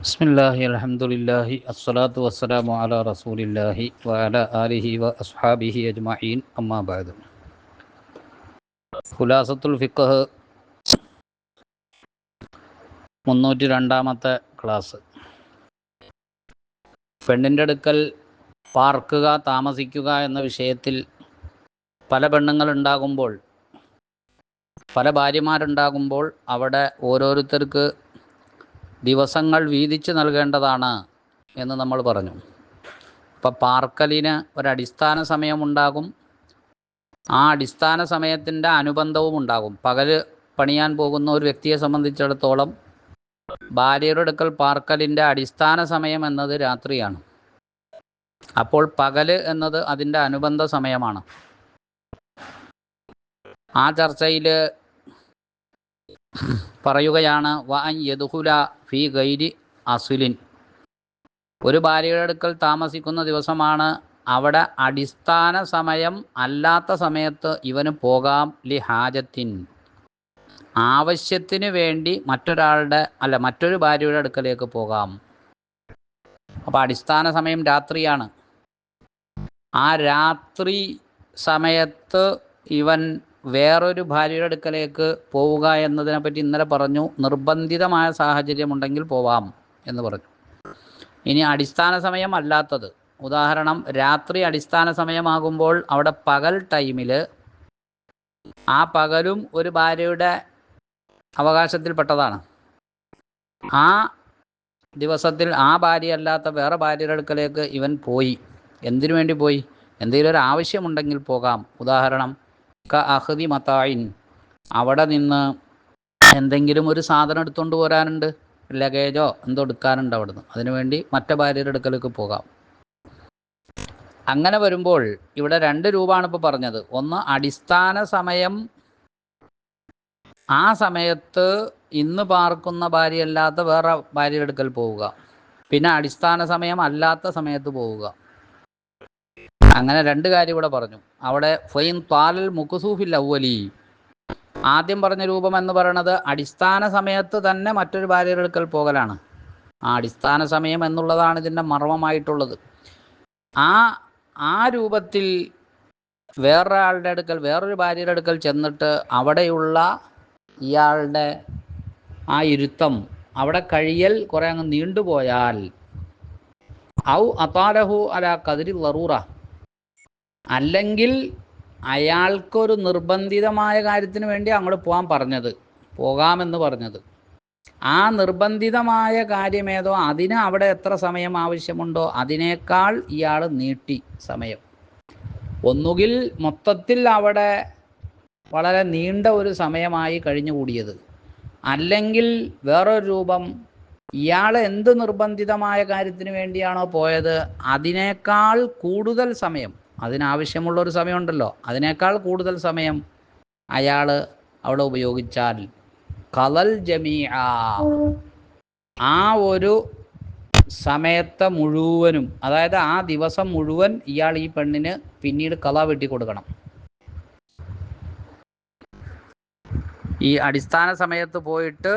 ബിസ്മില്ലാഹി അലഹമുല്ലാഹി അസ്സലാത്തു വസ്സലാമു അല റസൂലില്ലാഹി വഅല ആലിഹി വ അസ്ഹാബിഹി അജ്മഈൻ. അമ്മാബാദ് ഖുലാസത്തുൽ ഫിഖഹ് മുന്നൂറ്റി രണ്ടാമത്തെ ക്ലാസ്. പെണ്ണിന്റെ അടുക്കൽ പാർക്കുക താമസിക്കുക എന്ന വിഷയത്തിൽ പല പെണ്ണുങ്ങളുണ്ടാകുമ്പോൾ പല ഭാര്യമാരുണ്ടാകുമ്പോൾ അവിടെ ഓരോരുത്തർക്ക് ദിവസങ്ങൾ വീതിച്ച് നൽകേണ്ടതാണ് എന്ന് നമ്മൾ പറഞ്ഞു. അപ്പം പാർക്കലിന് ഒരടിസ്ഥാന സമയമുണ്ടാകും. ആ അടിസ്ഥാന സമയത്തിന്റെ അനുബന്ധവും ഉണ്ടാകും. പകൽ പണിയാൻ പോകുന്ന ഒരു വ്യക്തിയെ സംബന്ധിച്ചിടത്തോളം ഭാര്യയുടെ അടുക്കൽ പാർക്കലിന്റെ അടിസ്ഥാന സമയം എന്നത് രാത്രിയാണ്. അപ്പോൾ പകൽ എന്നത് അതിന്റെ അനുബന്ധ സമയമാണ്. ആ ചർച്ചയിൽ പറയുകയാണ് വൻ യദുഹുല ഫി ഗൈരി അസുലിൻ. ഒരു ഭാര്യയുടെ അടുക്കൽ താമസിക്കുന്ന ദിവസമാണ് അവിടെ അടിസ്ഥാന സമയം അല്ലാത്ത സമയത്ത് ഇവന് പോകാം ലി ഹാജത്തിൻ. ആവശ്യത്തിന് വേണ്ടി മറ്റൊരാളുടെ അല്ല മറ്റൊരു ഭാര്യയുടെ അടുക്കലേക്ക് പോകാം. അപ്പോൾ അടിസ്ഥാന സമയം രാത്രിയാണ്. ആ രാത്രി സമയത്ത് ഇവൻ വേറൊരു ഭാര്യയുടെ അടുക്കലേക്ക് പോവുക എന്നതിനെപ്പറ്റി ഇന്നലെ പറഞ്ഞു നിർബന്ധിതമായ സാഹചര്യമുണ്ടെങ്കിൽ പോവാം എന്ന് പറഞ്ഞു. ഇനി അടിസ്ഥാന സമയം അല്ലാത്തത്. ഉദാഹരണം രാത്രി അടിസ്ഥാന സമയമാകുമ്പോൾ അവിടെ പകൽ ടൈമിൽ ആ പകലും ഒരു ഭാര്യയുടെ അവകാശത്തിൽപ്പെട്ടതാണ്. ആ ദിവസത്തിൽ ആ ഭാര്യ അല്ലാത്ത വേറെ ഭാര്യയുടെ അടുക്കലേക്ക് ഇവൻ പോയി. എന്തിനു വേണ്ടി പോയി? എന്തെങ്കിലും ഒരു ആവശ്യമുണ്ടെങ്കിൽ പോകാം. ഉദാഹരണം ക അഹദി മത്തായിൻ അവിടെ നിന്ന് എന്തെങ്കിലും ഒരു സാധനം എടുത്തുകൊണ്ട് പോരാനുണ്ട്? ലഗേജോ എന്തോ എടുക്കാനുണ്ട് അവിടുന്ന്. അതിനുവേണ്ടി മറ്റേ ഭാര്യയുടെ അടുക്കലേക്ക് പോകാം. അങ്ങനെ വരുമ്പോൾ ഇവിടെ രണ്ട് രൂപമാണ് ഇപ്പോൾ പറഞ്ഞത്. ഒന്ന് അടിസ്ഥാന സമയം. ആ സമയത്ത് ഇന്ന് പാർക്കുന്ന ഭാര്യയല്ലാത്ത വേറെ ഭാര്യയുടെ അടുക്കൽ പോവുക. പിന്നെ അടിസ്ഥാന സമയം അല്ലാത്ത സമയത്ത് പോവുക. അങ്ങനെ രണ്ട് കാര്യം ഇവിടെ പറഞ്ഞു. അവിടെ ഫൈൻ താലൽ മുക്കുസൂഫിൽ അവലി ആദ്യം പറഞ്ഞ രൂപം എന്ന് പറയുന്നത് അടിസ്ഥാന സമയത്ത് തന്നെ മറ്റൊരു ഭാര്യയുടെ പോകലാണ്. ആ അടിസ്ഥാന സമയം എന്നുള്ളതാണ് ഇതിന്റെ മർമ്മമായിട്ടുള്ളത്. ആ ആ രൂപത്തിൽ വേറൊരാളുടെ അടുക്കൽ വേറൊരു ഭാര്യയുടെ അടുക്കൽ ചെന്നിട്ട് അവിടെയുള്ള ഇയാളുടെ ആ ഇരുത്തം അവിടെ കഴിയൽ കുറെ അങ്ങ് നീണ്ടുപോയാൽ ഔ അതാലഹു അല കതിരി ലറൂറ അല്ലെങ്കിൽ അയാൾക്കൊരു നിർബന്ധിതമായ കാര്യത്തിന് വേണ്ടി അങ്ങോട്ട് പോകാൻ പറഞ്ഞത് പോകാമെന്ന് പറഞ്ഞത്. ആ നിർബന്ധിതമായ കാര്യമേതോ അതിന് അവിടെ എത്ര സമയം ആവശ്യമുണ്ടോ അതിനേക്കാൾ ഇയാൾ നീട്ടി സമയം. ഒന്നുകിൽ മൊത്തത്തിൽ അവിടെ വളരെ നീണ്ട ഒരു സമയമായി കഴിഞ്ഞുകൂടിയത്. അല്ലെങ്കിൽ വേറൊരു രൂപം ഇയാൾ എന്ത് നിർബന്ധിതമായ കാര്യത്തിന് വേണ്ടിയാണോ പോയത് അതിനേക്കാൾ കൂടുതൽ സമയം അതിനാവശ്യമുള്ള ഒരു സമയമുണ്ടല്ലോ. അതിനേക്കാൾ കൂടുതൽ സമയം അയാൾ അവിടെ ഉപയോഗിച്ചാൽ കലൽ ജമീ ആ ഒരു സമയത്തെ മുഴുവനും അതായത് ആ ദിവസം മുഴുവൻ ഇയാൾ ഈ പെണ്ണിന് പിന്നീട് കല വെട്ടി കൊടുക്കണം. ഈ അടിസ്ഥാന സമയത്ത് പോയിട്ട്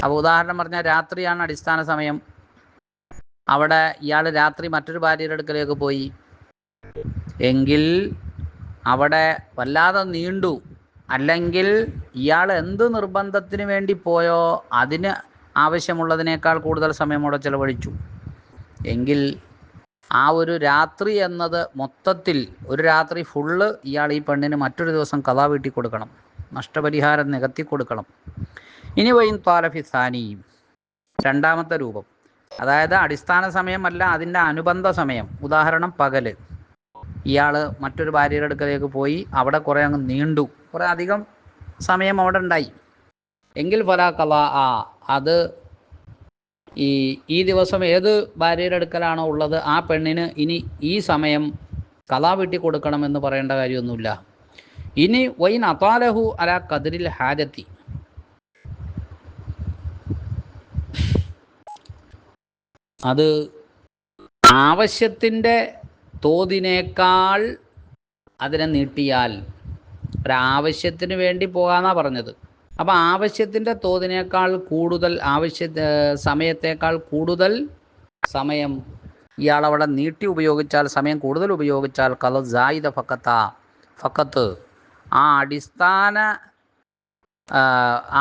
അപ്പോൾ ഉദാഹരണം പറഞ്ഞാൽ രാത്രിയാണ് അടിസ്ഥാന സമയം. അവിടെ ഇയാൾ രാത്രി മറ്റൊരു ഭാര്യയുടെ അടുക്കലേക്ക് പോയി. എങ്കിൽ അവിടെ വല്ലാതെ നീണ്ടു. അല്ലെങ്കിൽ ഇയാൾ എന്ത് നിർബന്ധത്തിന് വേണ്ടി പോയോ അതിന് ആവശ്യമുള്ളതിനേക്കാൾ കൂടുതൽ സമയം അവിടെ ചെലവഴിച്ചു. എങ്കിൽ ആ ഒരു രാത്രി എന്നത് മൊത്തത്തിൽ ഒരു രാത്രി ഫുള്ള് ഇയാൾ ഈ പെണ്ണിന് മറ്റൊരു ദിവസം കഥാ വീട്ടി കൊടുക്കണം നഷ്ടപരിഹാരം നികത്തി കൊടുക്കണം ഇനി വൈൻ താലഫി സാനിയും. രണ്ടാമത്തെ രൂപം. അതായത് അടിസ്ഥാന സമയമല്ല അതിന്റെ അനുബന്ധ സമയം. ഉദാഹരണം പകൽ. ഇയാൾ മറ്റൊരു ഭാര്യയുടെ അടുക്കലേക്ക് പോയി അവിടെ കുറേ അങ്ങ് നീണ്ടു. കുറേ അധികം സമയം അവിടെ ഉണ്ടായി. എങ്കിൽ ഫലാക്കല ആ അത് ഈ ഈ ദിവസം ഏത് ഭാര്യയുടെ അടുക്കലാണോ ഉള്ളത് ആ പെണ്ണിന് ഇനി ഈ സമയം കലാ വെട്ടി കൊടുക്കണമെന്ന് പറയേണ്ട കാര്യമൊന്നുമില്ല. ഇനി വൈൻ അതാലഹു അല കതിരിൽ ഹാജത്തി. അത് ആവശ്യത്തിന്റെ തോതിനേക്കാൾ അതിനെ നീട്ടിയാൽ ഒരാവശ്യത്തിന് വേണ്ടി പോകാന്നാ പറഞ്ഞത്. അപ്പോൾ ആവശ്യത്തിന്റെ തോതിനേക്കാൾ കൂടുതൽ ആവശ്യ സമയത്തേക്കാൾ കൂടുതൽ സമയം ഇയാളവിടെ നീട്ടി ഉപയോഗിച്ചാൽ സമയം കൂടുതൽ ഉപയോഗിച്ചാൽ കല ജായിദ ഫക്കത്ത ഫക്കത്ത്. ആ അടിസ്ഥാന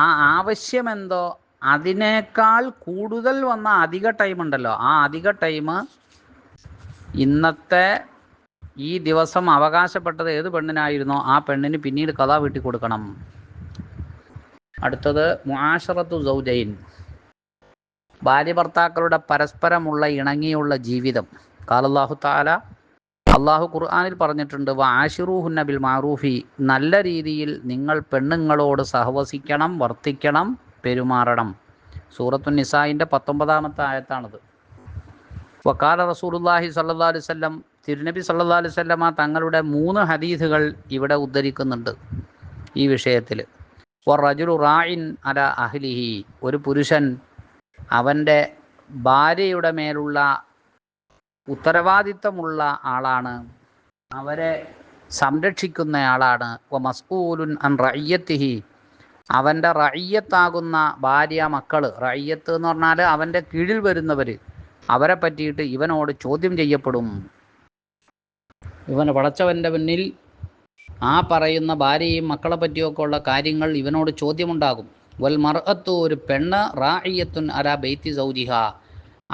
ആ ആവശ്യമെന്തോ അതിനേക്കാൾ കൂടുതൽ വന്ന അധിക ടൈം ഉണ്ടല്ലോ. ആ അധിക ടൈം ഇന്നത്തെ ഈ ദിവസം അവകാശപ്പെട്ടത് ഏത് പെണ്ണിനായിരുന്നോ? ആ പെണ്ണിന് പിന്നീട് കഥ വീട്ടി കൊടുക്കണം അടുത്തത് മുആഷറത്തു സൗജൈൻ. ഭാര്യ ഭർത്താക്കളുടെ പരസ്പരമുള്ള ഇണങ്ങിയുള്ള ജീവിതം. കാലല്ലാഹു താല അള്ളാഹു ഖുർആാനിൽ പറഞ്ഞിട്ടുണ്ട് വാഷിറൂഹുന്ന ബിൽ മാറൂഫി നല്ല രീതിയിൽ നിങ്ങൾ പെണ്ണുങ്ങളോട് സഹവസിക്കണം വർത്തിക്കണം പെരുമാറണം. സൂറത്തു നിസായിന്റെ പത്തൊമ്പതാമത്തെ ആയത്താണത്. വക്കാല റസൂലുല്ലാഹി സല്ലാ അലുസല്ലം തിരുനബി സല്ലാ അലുസല്ലമ തങ്ങളുടെ മൂന്ന് ഹദീസുകൾ ഇവിടെ ഉദ്ധരിക്കുന്നുണ്ട് ഈ വിഷയത്തിൽ. റജുലു റായിൻ അല അഹ്ലിഹി ഒരു പുരുഷൻ അവന്റെ ഭാര്യയുടെ മേലുള്ള ഉത്തരവാദിത്തമുള്ള ആളാണ്. അവരെ സംരക്ഷിക്കുന്ന ആളാണ് മസ്കൂലുൻ അൻ റയ്യത്തിഹി അവന്റെ റയ്യത്താകുന്ന ഭാര്യ മക്കൾ റയ്യത്ത് എന്ന് പറഞ്ഞാൽ അവന്റെ കീഴിൽ വരുന്നവർ അവരെ പറ്റിയിട്ട് ഇവനോട് ചോദ്യം ചെയ്യപ്പെടും. ഇവന് പടച്ചവന്റെ മുന്നിൽ ആ പറയുന്ന ഭാര്യയും മക്കളെ പറ്റിയൊക്കെ ഉള്ള കാര്യങ്ങൾ ഇവനോട് ചോദ്യമുണ്ടാകും. വൽ മർഅത്തു ഒരു പെണ്ണ് റായിയത്തുൻ അല ബെയ്ത്തി സൗജിഹ.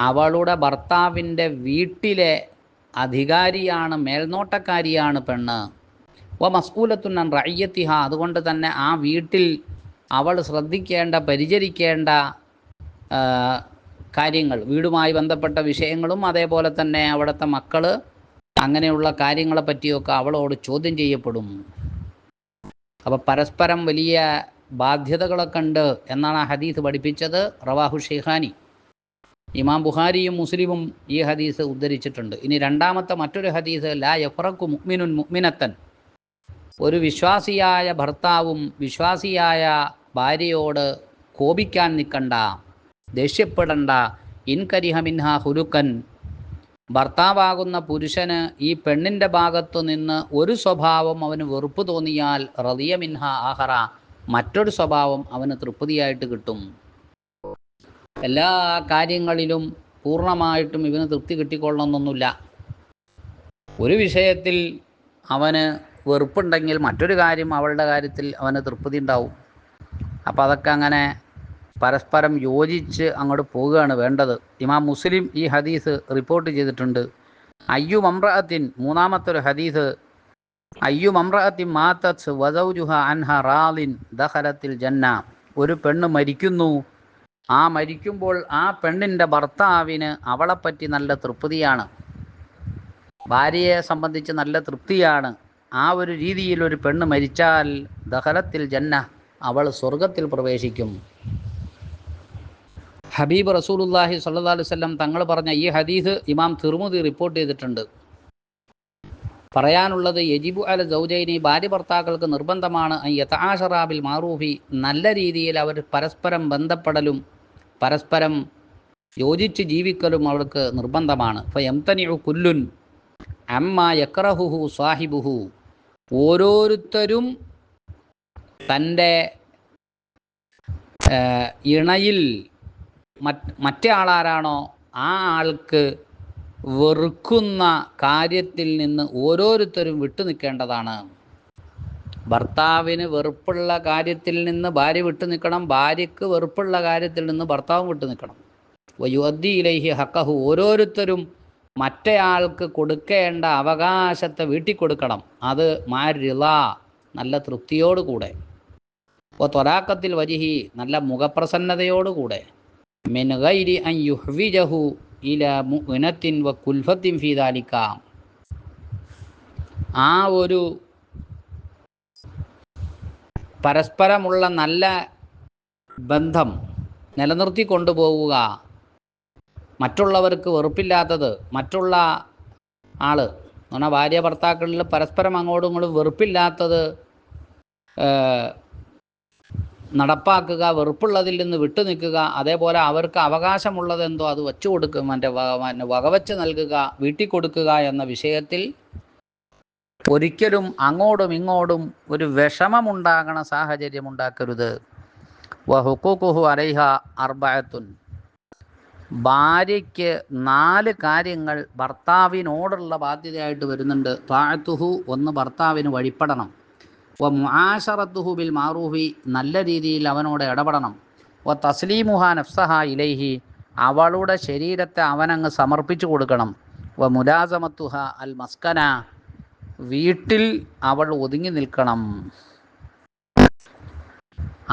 അവളുടെ ഭർത്താവിന്റെ വീട്ടിലെ അധികാരിയാണ് മേൽനോട്ടക്കാരിയാണ് പെണ്ണ്. വ മസ്കൂലത്തുൻ റയ്യത്തിഹ അതുകൊണ്ട് തന്നെ ആ വീട്ടിൽ അവൾ ശ്രദ്ധിക്കേണ്ട പരിചരിക്കേണ്ട കാര്യങ്ങൾ വീടുമായി ബന്ധപ്പെട്ട വിഷയങ്ങളും അതേപോലെ തന്നെ അവിടുത്തെ മക്കൾ അങ്ങനെയുള്ള കാര്യങ്ങളെ പറ്റിയൊക്കെ അവളോട് ചോദ്യം ചെയ്യപ്പെടും. അപ്പോൾ പരസ്പരം വലിയ ബാധ്യതകളൊക്കെ ഉണ്ട് എന്നാണ് ആ ഹദീസ് പഠിപ്പിച്ചത്. റവാഹു ഷെയ്ഖാനി. ഇമാം ബുഹാരിയും മുസ്ലിമും ഈ ഹദീസ് ഉദ്ധരിച്ചിട്ടുണ്ട്. ഇനി രണ്ടാമത്തെ മറ്റൊരു ഹദീസ് ലാ യഫറക്കു മുക്മിനുൻ മുക്മിനത്തൻ ഒരു വിശ്വാസിയായ ഭർത്താവും വിശ്വാസിയായ ഭാര്യയോട് കോപിക്കാൻ നിൽക്കണ്ട. ദേഷ്യപ്പെടണ്ട. ഇൻകരിഹമിൻഹ ഹുരുക്കൻ ഭർത്താവാകുന്ന പുരുഷന് ഈ പെണ്ണിന്റെ ഭാഗത്തു നിന്ന് ഒരു സ്വഭാവം അവന് വെറുപ്പ് തോന്നിയാൽ റതിയമിൻഹ ആഹറ മറ്റൊരു സ്വഭാവം അവന് തൃപ്തിയായിട്ട് കിട്ടും. എല്ലാ കാര്യങ്ങളിലും പൂർണമായിട്ടും ഇവന് തൃപ്തി കിട്ടിക്കൊള്ളണമെന്നൊന്നുമില്ല. ഒരു വിഷയത്തിൽ അവന് വെറുപ്പുണ്ടെങ്കിൽ മറ്റൊരു കാര്യം അവളുടെ കാര്യത്തിൽ അവന് തൃപ്തി ഉണ്ടാവും അപ്പോൾ അതൊക്കെ അങ്ങനെ പരസ്പരം യോജിച്ച് അങ്ങോട്ട് പോവുകയാണ് വേണ്ടത്. ഇമാം മുസ്ലിം ഈ ഹദീസ് റിപ്പോർട്ട് ചെയ്തിട്ടുണ്ട്. അയ്യു മമ്രഅത്തിൻ മൂന്നാമത്തൊരു ഹദീസ് അയ്യു മമ്രഅത്തിൻ മാത്തസ് വസൗജുഹ അൻഹ റാലിൻ ദഹലത്തിൽ ജന്ന. ഒരു പെണ്ണ് മരിക്കുന്നു. ആ മരിക്കുമ്പോൾ ആ പെണ്ണിന്റെ ഭർത്താവിന് അവളെപ്പറ്റി നല്ല തൃപ്തിയാണ്. ഭാര്യയെ സംബന്ധിച്ച് നല്ല തൃപ്തിയാണ്. ആ ഒരു രീതിയിൽ ഒരു പെണ്ണ് മരിച്ചാൽ ദഹലത്തിൽ ജന്ന അവൾ സ്വർഗത്തിൽ പ്രവേശിക്കും. ഹബീബ് റസൂലുല്ലാഹി സല്ലാ അലുവല്ലം തങ്ങൾ പറഞ്ഞ ഈ ഹദീസ് ഇമാം തിർമുദി റിപ്പോർട്ട് ചെയ്തിട്ടുണ്ട്. പറയാനുള്ളത് യജിബു അല സൗജൈനി ഭാര്യ ഭർത്താക്കൾക്ക് നിർബന്ധമാണ് യഥാഷറാബിൽ മാറൂഫി. നല്ല രീതിയിൽ അവർ പരസ്പരം ബന്ധപ്പെടലും പരസ്പരം യോജിച്ച് ജീവിക്കലും അവർക്ക് നിർബന്ധമാണ്. എംതനിയു കുല്ലുൻ അമ്മ യക്രഹുഹു സാഹിബുഹു. ഓരോരുത്തരും തന്റെ ഇണയിൽ മറ്റ് ആളാരാണോ? ആ ആൾക്ക് വെറുക്കുന്ന കാര്യത്തിൽ നിന്ന് ഓരോരുത്തരും വിട്ടു നിൽക്കേണ്ടതാണ്. ഭർത്താവിന് വെറുപ്പുള്ള കാര്യത്തിൽ നിന്ന് ഭാര്യ വിട്ടു നിൽക്കണം. ഭാര്യയ്ക്ക് വെറുപ്പുള്ള കാര്യത്തിൽ നിന്ന് ഭർത്താവും വിട്ടു നിൽക്കണം. ഇലൈഹി ഹക്കഹു ഓരോരുത്തരും മറ്റേയാൾക്ക് കൊടുക്കേണ്ട അവകാശത്തെ വീട്ടിൽ കൊടുക്കണം. അത് മാരിള നല്ല തൃപ്തിയോടുകൂടെ. ഇപ്പോൾ തൊലാക്കത്തിൽ വരിഹി നല്ല മുഖപ്രസന്നതയോടുകൂടെ. മിൻ ഗൈരി അൻ യുഹ്വിജഹു ഇല മുഅ്നത്തിൻ വ കുൽഫത്തിൻ ദാലിക. ആ ഒരു പരസ്പരമുള്ള നല്ല ബന്ധം നിലനിർത്തി കൊണ്ടുപോവുക. മറ്റുള്ളവർക്ക് വെറുപ്പില്ലാത്തത് മറ്റുള്ള ആൾ പറഞ്ഞാൽ ഭാര്യ ഭർത്താക്കളിൽ പരസ്പരം അങ്ങോട്ടും ഇങ്ങോട്ടും വെറുപ്പില്ലാത്തത് നടപ്പാക്കുക വെറുപ്പുള്ളതിൽ നിന്ന് വിട്ടു നിൽക്കുക അതേപോലെ അവർക്ക് അവകാശമുള്ളതെന്തോ അത് വച്ചു കൊടുക്കും മറ്റേ വകവച്ച് നൽകുക വീട്ടിൽ കൊടുക്കുക എന്ന വിഷയത്തിൽ ഒരിക്കലും അങ്ങോടും ഇങ്ങോടും ഒരു വിഷമമുണ്ടാകണ സാഹചര്യം ഉണ്ടാക്കരുത്. വഹുക്കുഹു അലൈഹ അർബഅത്തുൻ. ഭാര്യയ്ക്ക് നാല് കാര്യങ്ങൾ ഭർത്താവിനോടുള്ള ബാധ്യതയായിട്ട് വരുന്നുണ്ട്. താഴത്തുഹു ഒന്ന് ഭർത്താവിന് വഴിപ്പെടണം. വ ബിൽ മാറൂഹി നല്ല രീതിയിൽ അവനോട് ഇടപെടണം. വ തസ്ലീമുഹ നഫ്സഹ ഇലൈഹി അവളുടെ ശരീരത്തെ അവനങ്ങ് സമർപ്പിച്ചു കൊടുക്കണം. വ മുലാസമത്തുഹ അൽ മസ്കന വീട്ടിൽ അവൾ ഒതുങ്ങി നിൽക്കണം.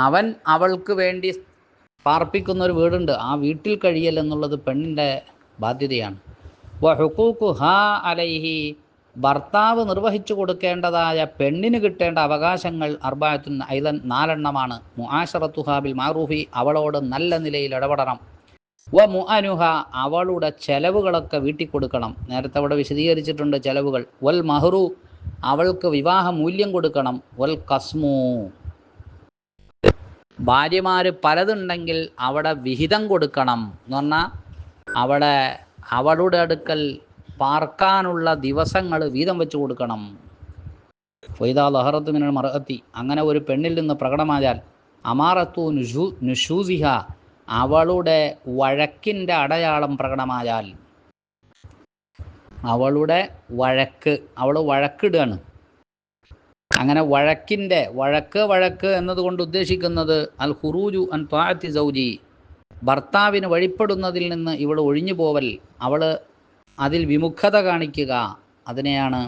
അവൻ അവൾക്ക് വേണ്ടി പാർപ്പിക്കുന്ന ഒരു വീടുണ്ട്. ആ വീട്ടിൽ കഴിയൽ എന്നുള്ളത് പെണ്ണിന്റെ ബാധ്യതയാണ്. വ ഹുക്കൂക്കു ഹാ അലൈഹി ഭർത്താവ് നിർവഹിച്ചു കൊടുക്കേണ്ടതായ പെണ്ണിന് കിട്ടേണ്ട അവകാശങ്ങൾ അർബായത്തുൻ ഐലൻ നാലെണ്ണമാണ്. മുആശറത്തുഹാബിൽ മാറൂഹി അവളോട് നല്ല നിലയിൽ ഇടപെടണം. വ മുഅനുഹ അവളുടെ ചെലവുകളൊക്കെ വീട്ടിൽ കൊടുക്കണം നേരത്തെ അവിടെ വിശദീകരിച്ചിട്ടുണ്ട് ചെലവുകൾ. വൽ മഹ്റു അവൾക്ക് വിവാഹ മൂല്യം കൊടുക്കണം. വൽ കസ്മു ഭാര്യമാർ പലതുണ്ടെങ്കിൽ അവിടെ വിഹിതം കൊടുക്കണം എന്ന് പറഞ്ഞാൽ അവിടെ അവളുടെ അടുക്കൽ പാർക്കാനുള്ള ദിവസങ്ങൾ വീതം വെച്ചു കൊടുക്കണം. ഫൈദാ ലഹറത്ത് മിനൽ മറഹത്തി അങ്ങനെ ഒരു പെണ്ണിൽ നിന്ന് പ്രകടമായാൽ അമാറത്തു നുഷൂ നുഷൂസിഹ അവളുടെ വഴക്കിന്റെ അടയാളം പ്രകടമായാൽ അവളുടെ വഴക്ക് അവൾ വഴക്കിടുകയാണ്. അങ്ങനെ വഴക്കിന്റെ വഴക്ക് വഴക്ക് എന്നതുകൊണ്ട് ഉദ്ദേശിക്കുന്നത് അൽ ഹുറൂജു അൻ താഴത്തി സൗജി. ഭർത്താവിന് വഴിപ്പെടുന്നതിൽ നിന്ന് ഇവൾ ഒഴിഞ്ഞു പോവൽ അവൾ അതിൽ വിമുഖത കാണിക്കുക അതിനെയാണ്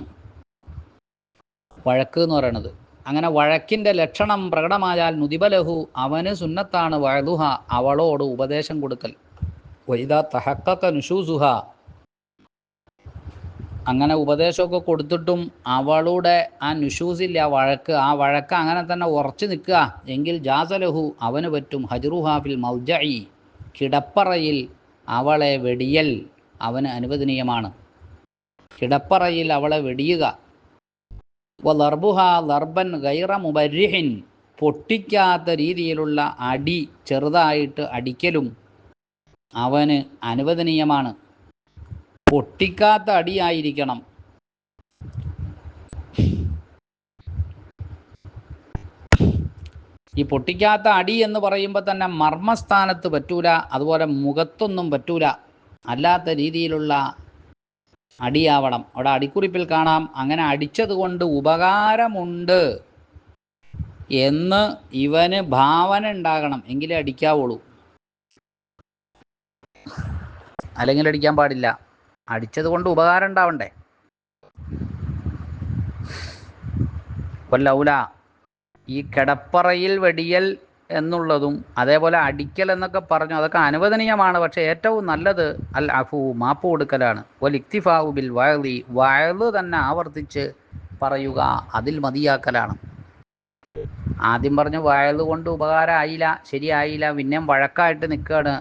വഴക്ക് എന്ന് പറയുന്നത് അങ്ങനെ വഴക്കിന്റെ ലക്ഷണം പ്രകടമായാൽ നുതിബലഹു അവന് സുന്നത്താണ് വഴുതുഹ അവളോട് ഉപദേശം കൊടുക്കൽ. വൈദ തഹക്കക്ക നുഷൂസുഹ. അങ്ങനെ ഉപദേശമൊക്കെ കൊടുത്തിട്ടും അവളുടെ ആ നുഷൂസില്ല വഴക്ക് ആ വഴക്ക് അങ്ങനെ തന്നെ ഉറച്ചു നിൽക്കുക. എങ്കിൽ ജാസലഹു അവന് പറ്റും ഹജറുഹാഫിൽ മൗജയി കിടപ്പറയിൽ അവളെ വെടിയൽ. അവന് അനുവദനീയമാണ്. കിടപ്പറയിൽ അവളെ വെടിയുക. ലർബുഹ ലർബൻ ഗൈറ മുബരിഹിൻ. പൊട്ടിക്കാത്ത രീതിയിലുള്ള അടി ചെറുതായിട്ട് അടിക്കലും അവന് അനുവദനീയമാണ്. പൊട്ടിക്കാത്ത അടിയായിരിക്കണം. ഈ പൊട്ടിക്കാത്ത അടി എന്ന് പറയുമ്പോൾ തന്നെ മർമ്മസ്ഥാനത്ത് പറ്റൂല അതുപോലെ മുഖത്തൊന്നും പറ്റൂല. അല്ലാത്ത രീതിയിലുള്ള അടിയാവണം. അവിടെ അടിക്കുറിപ്പിൽ കാണാം. അങ്ങനെ അടിച്ചത് കൊണ്ട് ഉപകാരമുണ്ട് എന്ന് ഇവന് ഭാവന ഉണ്ടാകണം. എങ്കിലേ അടിക്കാവുള്ളൂ. അല്ലെങ്കിൽ അടിക്കാൻ പാടില്ല. അടിച്ചത് കൊണ്ട് ഉപകാരം ഉണ്ടാവണ്ടേ? കൊല്ലൗല ഈ കിടപ്പറയിൽ വെടിയൽ എന്നുള്ളതും അതേപോലെ അടിക്കൽ എന്നൊക്കെ പറഞ്ഞു അതൊക്കെ അനുവദനീയമാണ്. പക്ഷെ ഏറ്റവും നല്ലത് അൽ അഫു മാപ്പ് കൊടുക്കലാണ്. ഒൽ ഇക്തിഫാവു ബിൽ വയലി വയൽ തന്നെ ആവർത്തിച്ച് പറയുക അതിൽ മതിയാക്കലാണ്. ആദ്യം പറഞ്ഞു വയൽ കൊണ്ട് ഉപകാരമായില്ല ശരിയായില്ല പിന്നെയും വഴക്കായിട്ട് നിൽക്കുകയാണ്.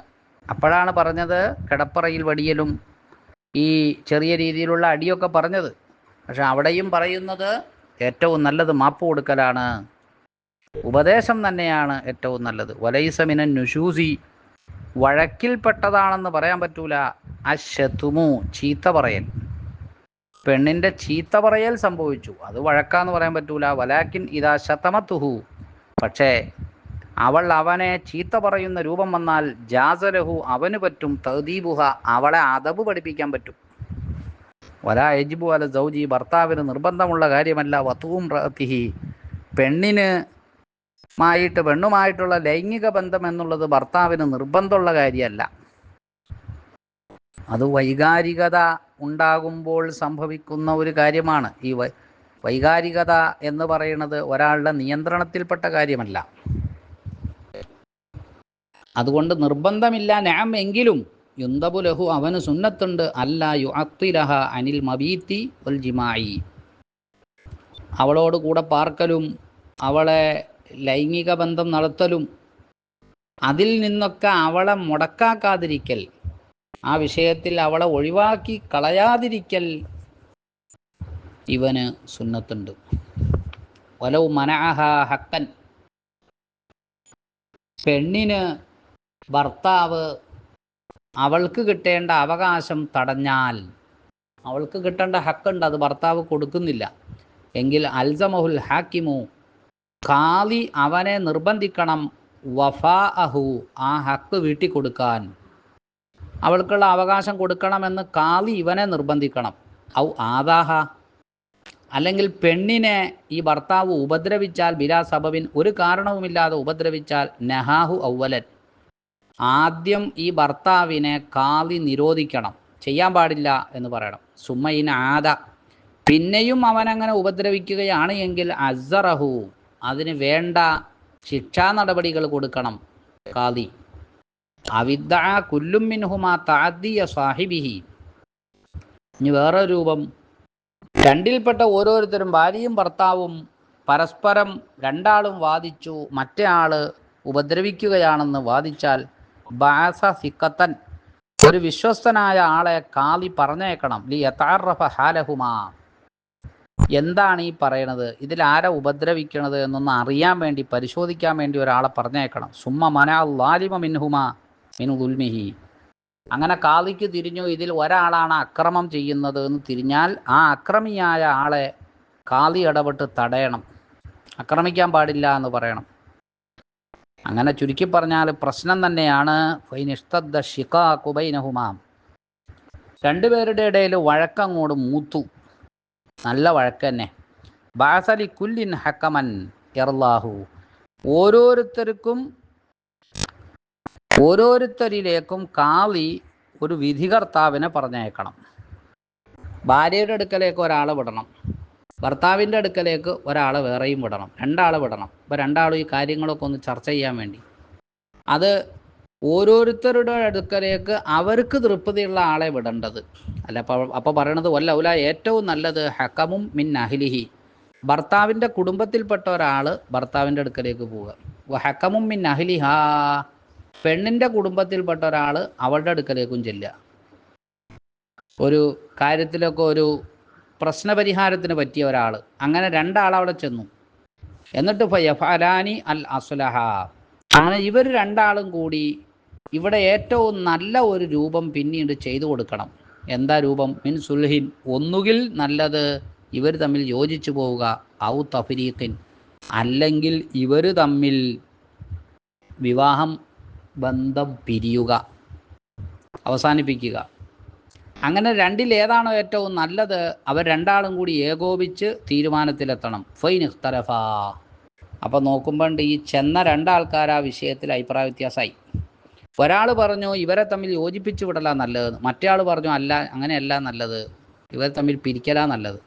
അപ്പോഴാണ് പറഞ്ഞത് കിടപ്പറയിൽ വടിയലും ഈ ചെറിയ രീതിയിലുള്ള അടിയൊക്കെ പറഞ്ഞത്. പക്ഷെ അവിടെയും പറയുന്നത് ഏറ്റവും നല്ലത് മാപ്പ് കൊടുക്കലാണ്. ഉപദേശം തന്നെയാണ് ഏറ്റവും നല്ലത്. വലൈസമിനൻ നുഷൂസി വഴക്കിൽപ്പെട്ടതാണെന്ന് പറയാൻ പറ്റൂല. അശത്തുമു ചീത്ത പറയൽ. പെണ്ണിന്റെ ചീത്ത പറയൽ സംഭവിച്ചു. അത് വഴക്കാന്ന് പറയാൻ പറ്റൂല. വലാക്കിൻ ഇതാ ശതമത്തുഹു. പക്ഷേ അവൾ അവനെ ചീത്ത പറയുന്ന രൂപം വന്നാൽ ജാസലഹു അവന് പറ്റും. തഹദീബുഹ അവളെ അതബ് പഠിപ്പിക്കാൻ പറ്റും. വലാ എജിബു അല സൗജി ഭർത്താവിന് നിർബന്ധമുള്ള കാര്യമല്ല. റത്തിഹി പെണ്ണിന് മായിട്ട് പെണ്ണുമായിട്ടുള്ള ലൈംഗിക ബന്ധം എന്നുള്ളത് ഭർത്താവിന് നിർബന്ധമുള്ള കാര്യമല്ല. അത് വൈകാരികത ഉണ്ടാകുമ്പോൾ സംഭവിക്കുന്ന ഒരു കാര്യമാണ്. ഈ വൈകാരികത എന്ന് പറയുന്നത് ഒരാളുടെ നിയന്ത്രണത്തിൽപ്പെട്ട കാര്യമല്ല. അതുകൊണ്ട് നിർബന്ധമില്ല. നാം എങ്കിലും യുന്തബു ലഹു അവന് സുന്നത്തുണ്ട്. അല്ല യു അത്തിലഹ അനിൽ മബീത്തി വൽ ജിമായി അവളോട് കൂടെ പാർക്കലും അവളെ ലൈംഗിക ബന്ധം നടത്തലും അതിൽ നിന്നൊക്കെ അവളെ മുടക്കാക്കാതിരിക്കൽ ആ വിഷയത്തിൽ അവളെ ഒഴിവാക്കി കളയാതിരിക്കൽ ഇവന് സുന്നത്തുണ്ട്. വലവ് മനഅഹ ഹക്കൻ. പെണ്ണിന് ഭർത്താവ് അവൾക്ക് കിട്ടേണ്ട അവകാശം തടഞ്ഞാൽ അവൾക്ക് കിട്ടേണ്ട ഹക്കുണ്ട് അത് ഭർത്താവ് കൊടുക്കുന്നില്ല. എങ്കിൽ അൽസമഹുൽ ഹാക്കിമു ഖാലി അവനെ നിർബന്ധിക്കണം. വഫാ അഹു ആ ഹക്ക് വീട്ടി കൊടുക്കാൻ അവൾക്കുള്ള അവകാശം കൊടുക്കണമെന്ന് കാളി ഇവനെ നിർബന്ധിക്കണം. ഔ ആദാഹ. അല്ലെങ്കിൽ പെണ്ണിനെ ഈ ഭർത്താവ് ഉപദ്രവിച്ചാൽ ബിലാ സബബിൻ ഒരു കാരണവുമില്ലാതെ ഉപദ്രവിച്ചാൽ നഹാഹു ഔവലൻ. ആദ്യം ഈ ഭർത്താവിനെ കാളി നിരോധിക്കണം. ചെയ്യാൻ പാടില്ല എന്ന് പറയണം. സുമ്മയിൻ ആദ. പിന്നെയും അവനങ്ങനെ ഉപദ്രവിക്കുകയാണ് എങ്കിൽ അസറഹു അതിന് വേണ്ട ശിക്ഷാ നടപടികൾ കൊടുക്കണം. കാളി അവിദ്ദ കുല്ലും മിൻഹുമാ താദിയ സാഹിബിഹി. ഇനി വേറെ രൂപം. രണ്ടിൽപ്പെട്ട ഓരോരുത്തരും ഭാര്യയും ഭർത്താവും പരസ്പരം രണ്ടാളും വാദിച്ചു മറ്റേ ആൾ ഉപദ്രവിക്കുകയാണെന്ന് വാദിച്ചാൽ ബാസ സിക്കത്തൻ. ഒരു വിശ്വസ്തനായ ആളെ കാളി പറഞ്ഞേക്കണം. ലി യഥാറഫ ഹാലഹുമാ. എന്താണ് ഈ പറയണത്? ഇതിൽ ആരാ ഉപദ്രവിക്കണത് എന്നൊന്ന് അറിയാൻ വേണ്ടി പരിശോധിക്കാൻ വേണ്ടി ഒരാളെ പറഞ്ഞേക്കണം സുമ്മ മനാ ലാലിമ മിൻഹുമാ മിനു ദുൽമിഹി. അങ്ങനെ കാതിക്ക് തിരിഞ്ഞു ഇതിൽ ഒരാളാണ് അക്രമം ചെയ്യുന്നത് എന്ന് തിരിഞ്ഞാൽ ആ അക്രമിയായ ആളെ കാതി ഇടപെട്ട് തടയണം. അക്രമിക്കാൻ പാടില്ല എന്ന് പറയണം. അങ്ങനെ ചുരുക്കി പറഞ്ഞാൽ പ്രശ്നം തന്നെയാണ്. ഷിഖാ കുബൈനഹുമാം രണ്ടുപേരുടെ ഇടയിൽ വഴക്കങ്ങോട് മൂത്തു. നല്ല വഴക്ക് തന്നെ. ബാസലി കുല്ലിൻ ഹക്കമൻ എർലാഹു ഓരോരുത്തർക്കും ഓരോരുത്തരിലേക്കും കാളി ഒരു വിധികർത്താവിനെ പറഞ്ഞയക്കണം. ഭാര്യയുടെ അടുക്കലേക്ക് ഒരാളെ വിടണം. ഭർത്താവിന്റെ അടുക്കലേക്ക് ഒരാളെ വേറെയും വിടണം. രണ്ടാളെ വിടണം. അപ്പോൾ രണ്ടാളും ഈ കാര്യങ്ങളൊക്കെ ഒന്ന് ചർച്ച ചെയ്യാൻ വേണ്ടി. അത് ഓരോരുത്തരുടെ അടുക്കലേക്ക് അവർക്ക് തൃപ്തിയുള്ള ആളെ വിടേണ്ടത്. അല്ല അപ്പോൾ പറയണത് വല്ല ഉല ഏറ്റവും നല്ലത് ഹക്കമും മിൻ അഹിലിഹി. ഭർത്താവിന്റെ കുടുംബത്തിൽപ്പെട്ട ഒരാൾ ഭർത്താവിന്റെ അടുക്കലേക്ക് പോവുക. ഹക്കമും മിൻ അഹിലിഹാ. പെണ്ണിന്റെ കുടുംബത്തിൽപ്പെട്ട ഒരാൾ അവളുടെ അടുക്കലേക്കും ചെല്ലുക. ഒരു കാര്യത്തിലൊക്കെ ഒരു പ്രശ്നപരിഹാരത്തിന് പറ്റിയ ഒരാൾ അങ്ങനെ രണ്ടാൾ അവിടെ ചെന്നു. എന്നിട്ട് ഫയഫലാനി അൽ അസുലഹ. അങ്ങനെ ഇവർ രണ്ടാളും കൂടി ഇവിടെ ഏറ്റവും നല്ല ഒരു രൂപം പിന്നീട് ചെയ്തു കൊടുക്കണം. എന്താ രൂപം? മിൻ സുൽഹിൻ. ഒന്നുകിൽ നല്ലത് ഇവർ തമ്മിൽ യോജിച്ചു പോവുക ഔ തഫരീഖിൻ. അല്ലെങ്കിൽ ഇവർ തമ്മിൽ വിവാഹം ബന്ധം പിരിയുക അവസാനിപ്പിക്കുക. അങ്ങനെ രണ്ടിൽ ഏതാണോ ഏറ്റവും നല്ലത് അവർ രണ്ടാളും കൂടി ഏകോപിച്ച് തീരുമാനത്തിലെത്തണം. ഫൈൻ ഇഖ്തറഫ അപ്പോൾ നോക്കുമ്പോൾ ഈ ചെന്ന രണ്ടാൾക്കാർ ആ വിഷയത്തിൽ അഭിപ്രായ വ്യത്യാസമായി ഒരാൾ പറഞ്ഞു ഇവരെ തമ്മിൽ യോജിപ്പിച്ചു വിടല നല്ലത്. മറ്റേ പറഞ്ഞു അല്ല അങ്ങനെയല്ല നല്ലത്. ഇവരെ തമ്മിൽ പിരിക്കലാ നല്ലത്.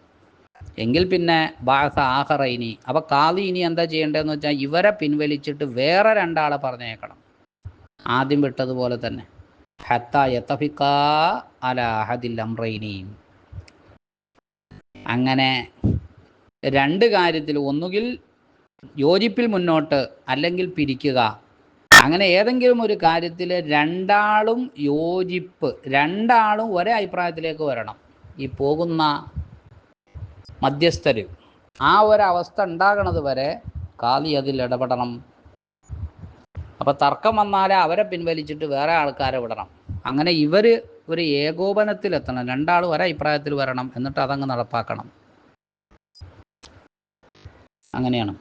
എങ്കിൽ പിന്നെ ബാസ ആഹറൈനി. അപ്പൊ കാതി ഇനി എന്താ ചെയ്യേണ്ടതെന്ന് വെച്ചാൽ ഇവരെ പിൻവലിച്ചിട്ട് വേറെ രണ്ടാളെ പറഞ്ഞേക്കണം. ആദ്യം വിട്ടതുപോലെ തന്നെ. ഹത്ത അങ്ങനെ രണ്ട് കാര്യത്തിൽ ഒന്നുകിൽ യോജിപ്പിൽ മുന്നോട്ട് അല്ലെങ്കിൽ പിരിക്കുക. അങ്ങനെ ഏതെങ്കിലും ഒരു കാര്യത്തിൽ രണ്ടാളും യോജിപ്പ് രണ്ടാളും ഒരേ അഭിപ്രായത്തിലേക്ക് വരണം. ഈ പോകുന്ന മധ്യസ്ഥർ ആ ഒരവസ്ഥ ഉണ്ടാകണത് വരെ കാലി അതിൽ ഇടപെടണം. അപ്പോൾ തർക്കം വന്നാൽ അവരെ പിൻവലിച്ചിട്ട് വേറെ ആൾക്കാരെ വിടണം. അങ്ങനെ ഇവർ ഒരു ഏകോപനത്തിലെത്തണം. രണ്ടാളും ഒരേ അഭിപ്രായത്തിൽ വരണം. എന്നിട്ട് അതങ്ങ് നടപ്പാക്കണം. അങ്ങനെയാണ്.